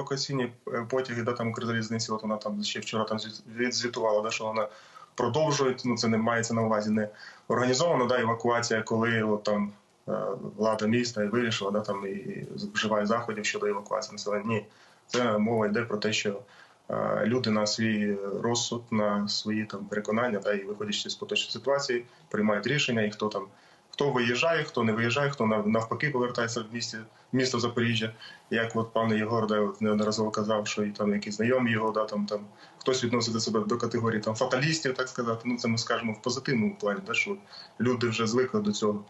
евакуаційні е, потяги, да, там Укрзалізниці, от вона там ще вчора там звіт- відзвітувала, да, що вона продовжує, ну це не мається на увазі не організована да, евакуація, коли от там е, влада міста вирішила, да, там і вживає заходів щодо евакуації населення. Ні, це мова йде про те, що е, люди на свій розсуд, на свої там переконання, да, і виходячи з поточної ситуації, приймають рішення, і хто там хто виїжджає, хто не виїжджає, хто навпаки повертається в місті місто Запоріжжя. Як от пан Єгор да, неодноразово казав, що і там якісь знайомі його, да, там, там хтось відносить до себе до категорії там фаталістів, так сказати. Ну це ми скажемо в позитивному плані, да, що люди вже звикли до цього.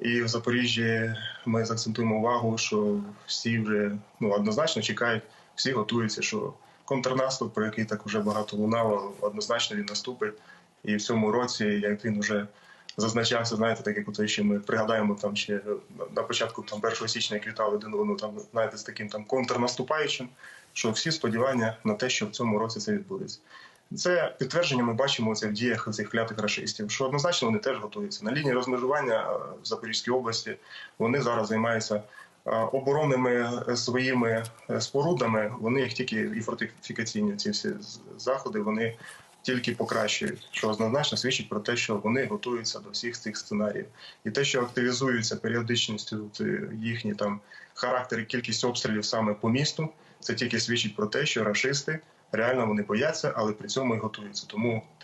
І в Запоріжжі ми заакцентуємо увагу, що всі вже ну однозначно чекають, всі готуються, що контрнаступ, про який так вже багато лунало, однозначно він наступить. І в цьому році, як він вже зазначався, знаєте, так як ще ми пригадаємо там ще на початку там 1 січня як вітали один одного, там знаєте, з таким там контрнаступаючим, що всі сподівання на те, що в цьому році це відбудеться. Це підтвердження ми бачимо це в діях цих клятих рашистів, що однозначно вони теж готуються. На лінії розмежування е, в Запорізькій області вони зараз займаються е, оборонними е, своїми е, спорудами. Вони їх тільки і фортифікаційні ці всі заходи, вони тільки покращують, що однозначно свідчить про те, що вони готуються до всіх цих сценаріїв, і те, що активізуються періодичністю е, їхні там характер і кількість обстрілів саме по місту, це тільки свідчить про те, що рашисти реально вони бояться, але при цьому і готуються. Тому